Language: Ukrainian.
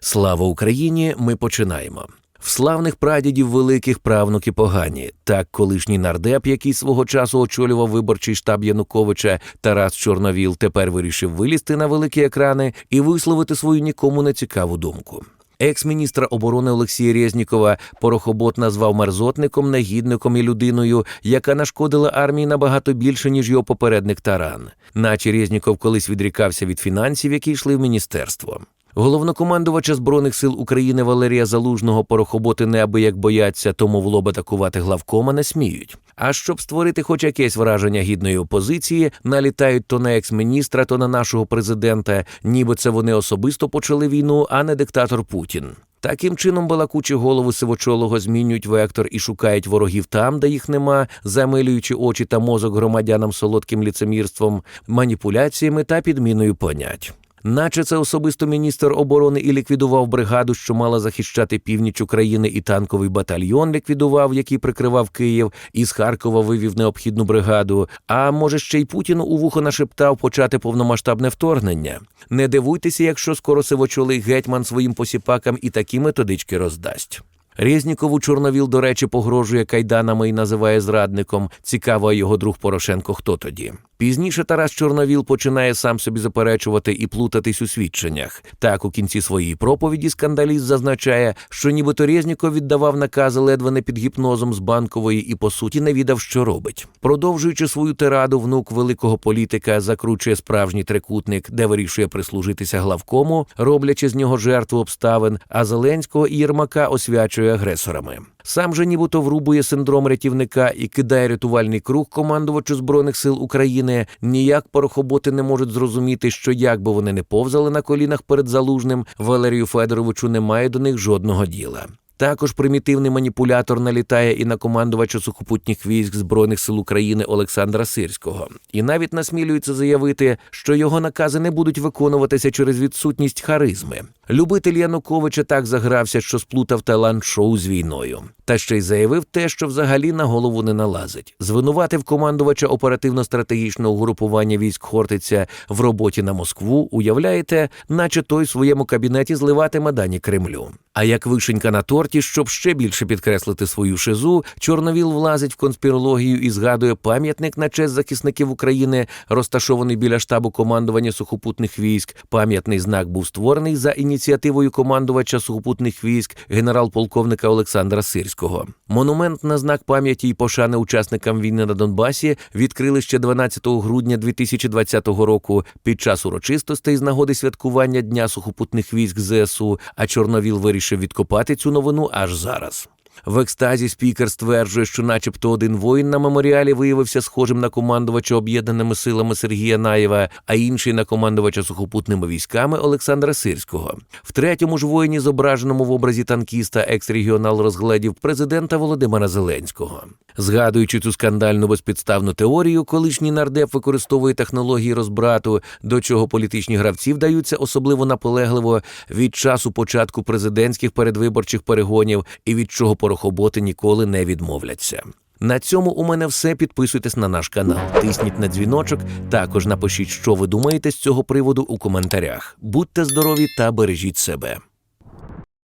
Слава Україні! Ми починаємо. В славних прадідів великих правнуки погані. Так, колишній нардеп, який свого часу очолював виборчий штаб Януковича, Тарас Чорновіл, тепер вирішив вилізти на великі екрани і висловити свою нікому не цікаву думку. Екс-міністра оборони Олексія Резнікова порохобот назвав мерзотником, негідником і людиною, яка нашкодила армії набагато більше, ніж його попередник Таран. Наче Резніков колись відрікався від фінансів, які йшли в міністерство. Головнокомандувача збройних сил України Валерія Залужного порохоботи неабияк бояться, тому в лоб атакувати главкома не сміють. А щоб створити хоч якесь враження гідної опозиції, налітають то на екс-міністра, то на нашого президента, ніби це вони особисто почали війну, а не диктатор Путін. Таким чином, балакучі голови сивочолого змінюють вектор і шукають ворогів там, де їх нема, замилюючи очі та мозок громадянам солодким ліцемірством, маніпуляціями та підміною понять. Наче це особисто міністр оборони і ліквідував бригаду, що мала захищати північ України, і танковий батальйон ліквідував, який прикривав Київ, і з Харкова вивів необхідну бригаду. А може, ще й Путіну у вухо нашептав почати повномасштабне вторгнення. Не дивуйтеся, якщо скоро сивочолий гетьман своїм посіпакам і такі методички роздасть. Резнікову Чорновіл, до речі, погрожує кайданами і називає зрадником. Цікаво, його друг Порошенко хто тоді. Пізніше Тарас Чорновіл починає сам собі заперечувати і плутатись у свідченнях. Так, у кінці своєї проповіді скандаліст зазначає, що нібито Резніков віддавав накази ледве не під гіпнозом з банкової і по суті не відав, що робить. Продовжуючи свою тираду, внук великого політика закручує справжній трикутник, де вирішує прислужитися главкому, роблячи з нього жертву обставин, а Зеленського і Єрмака освячує агресорами. Сам же нібито врубує синдром рятівника і кидає рятувальний круг командувачу збройних сил України. Ніяк порохоботи не можуть зрозуміти, що як би вони не повзали на колінах перед залужним, Валерію Федоровичу немає до них жодного діла. Також примітивний маніпулятор налітає і на командувача сухопутніх військ Збройних сил України Олександра Сирського, і навіть насмілюється заявити, що його накази не будуть виконуватися через відсутність харизми. Любитель Януковича так загрався, що сплутав талант шоу з війною, та ще й заявив те, що взагалі на голову не налазить. Звинуватив командувача оперативно-стратегічного угрупування військ Хортиця в роботі на Москву. Уявляєте, наче той в своєму кабінеті зливатиме дані Кремлю. А як вишенька на торті, щоб ще більше підкреслити свою шизу, Чорновіл влазить в конспірологію і згадує пам'ятник на честь захисників України, розташований біля штабу командування сухопутних військ. Пам'ятний знак був створений за ініціативою командувача сухопутних військ генерал-полковника Олександра Сирського. Монумент на знак пам'яті й пошани учасникам війни на Донбасі відкрили ще 12 грудня 2020 року під час урочистостей з нагоди святкування Дня сухопутних військ ЗСУ. А Чорновіл вирішив відкопати цю новину аж зараз. В екстазі спікер стверджує, що, начебто, один воїн на меморіалі виявився схожим на командувача об'єднаними силами Сергія Наєва, а інший на командувача сухопутними військами Олександра Сирського. В третьому ж воїні, зображеному в образі танкіста, екс-регіонал розгледів президента Володимира Зеленського. Згадуючи цю скандальну безпідставну теорію, колишній нардеп використовує технології розбрату, до чого політичні гравці вдаються особливо наполегливо від часу початку президентських передвиборчих перегонів і від чого порохоботи ніколи не відмовляться. На цьому у мене все. Підписуйтесь на наш канал, тисніть на дзвіночок. Також напишіть, що ви думаєте з цього приводу у коментарях. Будьте здорові та бережіть себе.